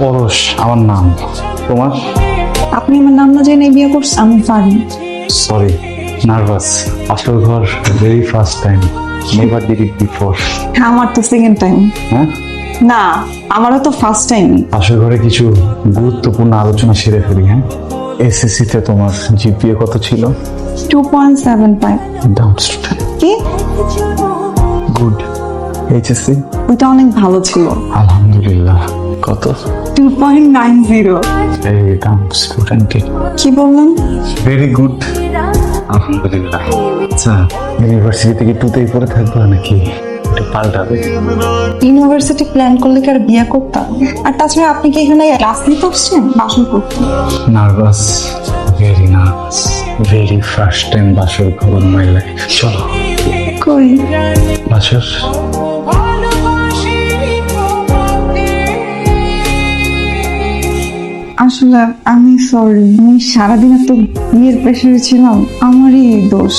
পরশ আমার নাম। তোমার? আপনি আমার নাম না জেনে বিয়ে করছেন আমি পারি। সরি নার্ভাস আসল ঘর very first time never did it before আমার তো সেকেন্ড টাইম হ্যাঁ? না আমারও তো ফার্স্ট টাইম আসল ঘরে কিছু গুরুত্বপূর্ণ আলোচনা সেরে ফেলি হ্যাঁ? এসএসসিতে তোমার জিপিএ কত ছিল? Two point seven five down student কি? গুড এইচএসসি ওইটা অনেক ভালো ছিল। আলহামদুলিল্লাহ। কত? টু পয়েন্ট নাইন জিরো এই ডাউন স্টুডেন্ট কি। বললেন? ভেরি গুড আলহামদুলিল্লাহ। আচ্ছা ইউনিভার্সিটি থেকে টুতেই পড়ে থাকবে নাকি? একটু পাল্টাবে। ইউনিভার্সিটি প্ল্যান করলে কি আর বিয়ে করতাম আর তাছাড়া আপনি কি এখানে ক্লাস নিতে আসছেন? বাসন করতে? Nervous very nervous very first time বাসর খবর মাই লাইফ চলো। কই? বাসর? আসলে আমি সরি আমি সারাদিন এত বিয়ের প্রেশারে ছিলাম আমারই দোষ।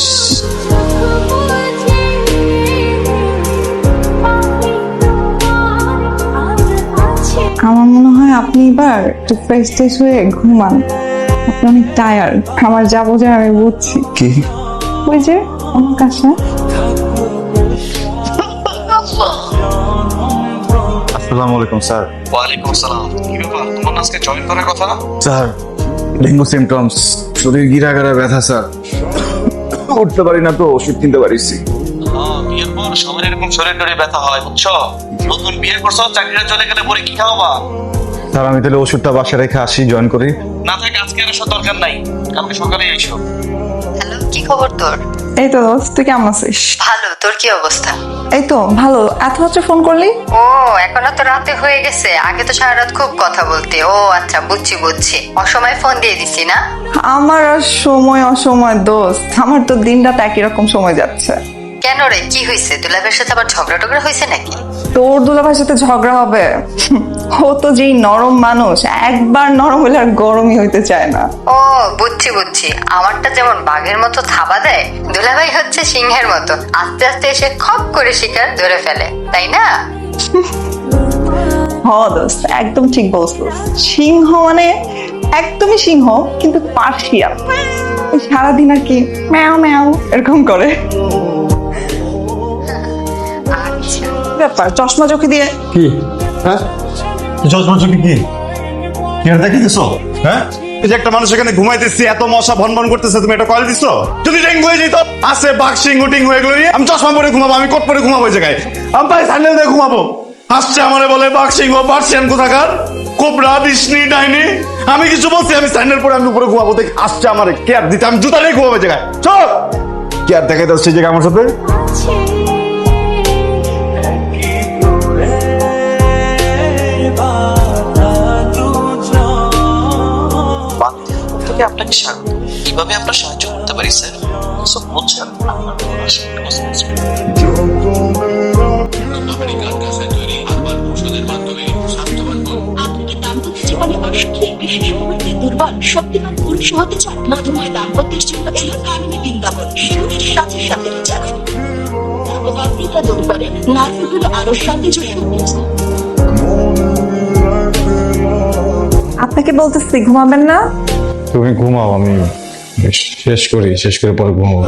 আমার মনে হয় আপনি এবার একটু ফ্রেশ ট্রেশ হয়ে ঘুমান। আপনি অনেক টায়ার্ড আমার যাব যে আমি বুঝছি। কি? ওই যে আমার কাছে। আসসালামু আলাইকুম স্যার। ওয়ালাইকুম আসসালাম। কি ব্যাপার? তোমার আজকে জয়েন করার কথা? না স্যার ডেঙ্গু সিমটমস শরীর গিরাগারা ব্যথা স্যার। উঠতে পারি না তো ওষুধ কিনতে পারিছি। হ্যাঁ বিয়ের পর সবার এরকম শরীর টরে ব্যথা হয় বুঝছ? নতুন বিয়ে করছ চাকরিটা চলে গেলে পরে কি খাওয়াবা? স্যার আমি তাহলে ওষুধটা বাসা রেখে আসি জয়েন করি। না থাকে আজকে আর আসার দরকার নাই। কালকে সকালে এসো হ্যালো কি খবর তোর? এই তো দোস্ত তুই কেমন আছিস? ভালো তোর কি অবস্থা? এই তো ভালো। এত রাত্রে ফোন করলি? ও এখনও তো রাতে হয়ে গেছে। আগে তো সারা রাত খুব কথা বলতে। ও আচ্ছা বুঝছি বুঝছি। অসময় ফোন দিয়ে দিছি না? আমার আর সময় অসময় দোস্ত। আমার তো দিন রাত একই রকম সময় যাচ্ছে। কেন রে? কি হয়েছে দুলাভের সাথে আবার ঝগড়া টগড়া হয়েছে নাকি? তোর দুলাভাইয়ের সাথে ঝগড়া হবে। ও তো যেই নরম মানুষ একবার নরম হলে আর গরমই হইতে চায় না। ও বুঝছি বুঝছি। আমারটা যেমন বাঘের মতো থাবা দেয় দুলাভাই হচ্ছে সিংহের মতো। আস্তে আস্তে এসে খপ করে শিকার ধরে ফেলে তাই না? হ দোস্ত একদম ঠিক বলছো সিংহ মানে একদমই সিংহ কিন্তু পার্সিয়াল সারাদিন আর কি ম্যাও ম্যাও এরকম করে। ব্যাপার? চশমা চোখে দিয়ে কি? হ্যাঁ? চশমা চুকি কি? কি দেখে দিছো হ্যাঁ যে একটা মানুষ এখানে ঘুমাইতেছি, এত মশা ভন ভন করতেছে, তুমি এটা কল দিছো? যদি ডেঙ্গু হয়ে যেত, আছে সিংহু টিঙ্গু এগুলো নিয়ে আমি চশমা পরে ঘুমাবো, আমি কোট পরে ঘুমাবো জায়গায়। আমি পাই স্যান্ডেল দিয়ে ঘুমাবো। আসছে আমারে বলে, বাঘ, সিংহ পার্সিয়ান কোথাকার? কোবরা বিষ্ণি, ডাইনি? আমি কিছু বলছি, আমি স্যান্ডেল পরে আমি উপরে ঘুমাবো, দেখ আসছে আমারে কেয়ার দিতে। আমি জুতা নিয়ে ঘুমাবো জায়গায়। চল! কেয়ার দেখাই দাও সেই জায়গায় আমার সাথে। থেকে আপনাকে স্বাগত। কীভাবে আপনার সাহায্য করতে পারি স্যার। সব বুঝছেন আপনার দুর্বল শক্তিমান পুরুষ হতে চান? মধুময় দাম্পত্যের জন্য এলো কারণে বৃন্দাবন শিশুর সাথে সাথে যারা অভাবনীতা দূর করে নারীগুলো আরও আপনাকে বলতেছি ঘুমাবেন না? তুমি ঘুমাও আমি শেষ করি শেষ করে পরে ঘুমাবো।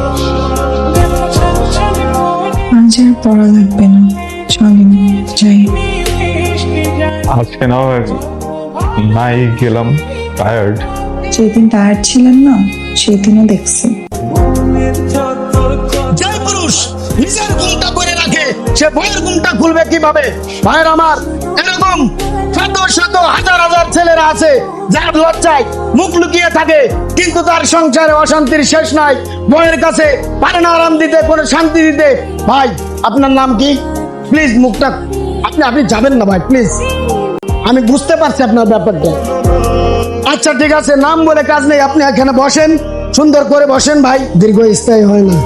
আজ আর পড়া লাগবে না। চলেন যাই। আজকে না নাই গেলাম টায়ার্ড যেদিন টায়ার্ড ছিলেন না সেদিনও দেখছি। যে পুরুষ নিজের ঘুমটা করে রাখে সে বইয়ের ঘুমটা খুলবে কীভাবে? ভাইয়ের আমার এরকম শত শত, হাজার হাজার ছেলেরা আছে, যার লজ্জায় মুখ লুকিয়ে থাকে, কিন্তু তার সংসারে অশান্তির শেষ নাই। বইয়ের কাছে পারে না আরাম দিতে, কোনো শান্তি দিতে। ভাই, আপনার নাম কি? প্লিজ মুখটা, আপনি আপনি যাবেন না ভাই প্লিজ আমি বুঝতে পারছি আপনার ব্যাপারটা। আচ্ছা ঠিক আছে, নাম বলে কাজ নেই, আপনি এখানে বসেন। সুন্দর করে বসেন ভাই। দীর্ঘস্থায়ী হয় না।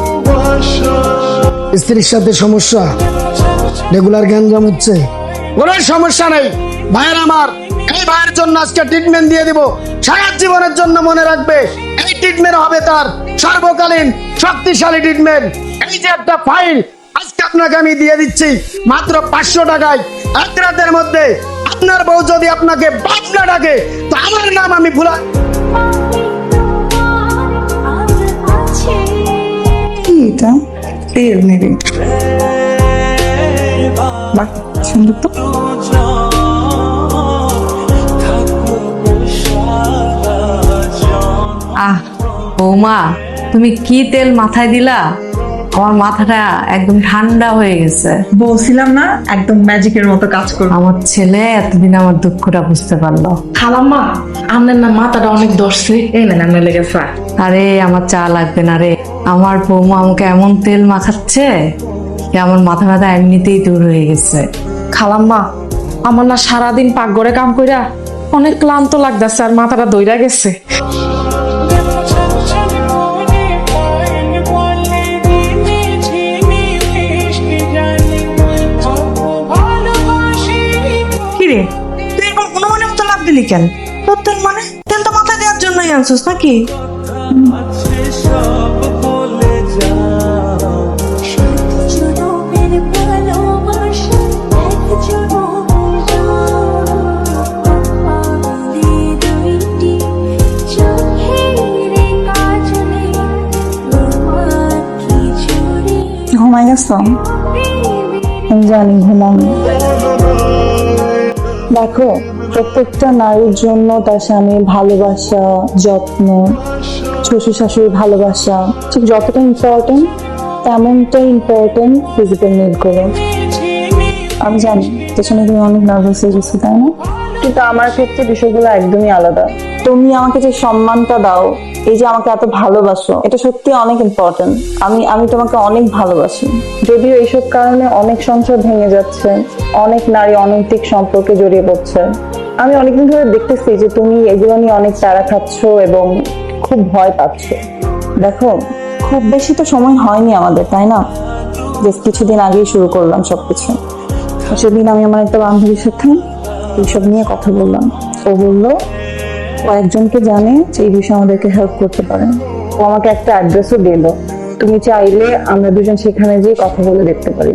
স্ত্রীর সাথে সমস্যা। রেগুলার গ্যাঞ্জাম হচ্ছে। কোনো সমস্যা নেই। ভাইয়ের আমার, এই ভাইয়ের জন্য আজকে ট্রিটমেন্ট দিয়ে দিব। সারা জীবনের জন্য মনে রাখবে, এই ট্রিটমেন্ট হবে তার সর্বকালীন শক্তিশালী ট্রিটমেন্ট এই যে একটা ফাইল আজকে আপনাকে আমি দিয়ে দিচ্ছি মাত্র পাঁচশো টাকায়। এক রাতের মধ্যে আপনার বউ যদি আপনাকে বাপনা ডাকে, তো আমার নাম আমি ভুলা এটা? তেল মেরে বাহ সুন্দর তো। আহ বৌমা তুমি কি তেল মাথায় দিলা? আমার মাথাটা একদম ঠান্ডা হয়ে গেছে। বলছিলাম না একদম ম্যাজিকের মতো কাজ করব আমার ছেলে এতদিন আমার দুঃখটা বুঝতে পারল। খালাম্মা আপনার না মাথাটা অনেক ধরছে এই না আপনার লেগে আরে আমার চা লাগবে না রে। আমার বৌমা আমাকে এমন তেল মাখাচ্ছে যে আমার মাথা ব্যথা এমনিতেই দূর হয়ে গেছে। খালাম্মা আমার না সারাদিন পাকঘরে কাম কইরা অনেক ক্লান্ত লাগতেছে আর মাথাটা দইরা গেছে। কিরে তুই এরকম অনুমানের মতো লাভ দিলি কেন? তোর মানে তেল তো মাথায় দেওয়ার জন্যই আনছিস নাকি? আমি জানি ঘুমানো দেখো, প্রত্যেকটা নারীর জন্য তার স্বামী ভালোবাসা, যত্ন, শ্বশুর শাশুড়ি ভালোবাসা, ঠিক যতটা ইম্পর্টেন্ট তেমনটাই ইম্পর্টেন্ট ফিজিক্যাল নিড করে আমি জানি, পেছনে তুমি অনেক নার্ভাস হয়ে গেছো, তাই না? কিন্তু আমার ক্ষেত্রে বিষয়গুলো একদমই আলাদা। তুমি আমাকে যে সম্মানটা দাও এই যে আমাকে এত ভালোবাসো এটা সত্যি অনেক ইম্পর্টেন্ট আমি আমি তোমাকে অনেক ভালোবাসি। যদিও এইসব কারণে অনেক সংসার ভেঙে যাচ্ছে অনেক নারী অনৈতিক সম্পর্কে জড়িয়ে পড়ছে। আমি অনেকদিন ধরে দেখতেছি যে তুমি এগুলো নিয়ে অনেক তাড়া খাচ্ছ এবং খুব ভয় পাচ্ছ। দেখো খুব বেশি তো সময় হয়নি আমাদের তাই না? বেশ কিছুদিন আগেই শুরু করলাম সবকিছু। সেদিন আমি আমার একটা বান্ধবীর সাথে এইসব নিয়ে কথা বললাম। ও বলল কয়েকজনকে জানে যে এই বিষয়ে আমাদেরকে হেল্প করতে পারেন। ও আমাকে একটা অ্যাড্রেসও দিল। তুমি চাইলে আমরা দুজন সেখানে যেয়ে কথা বলে দেখতে পারি।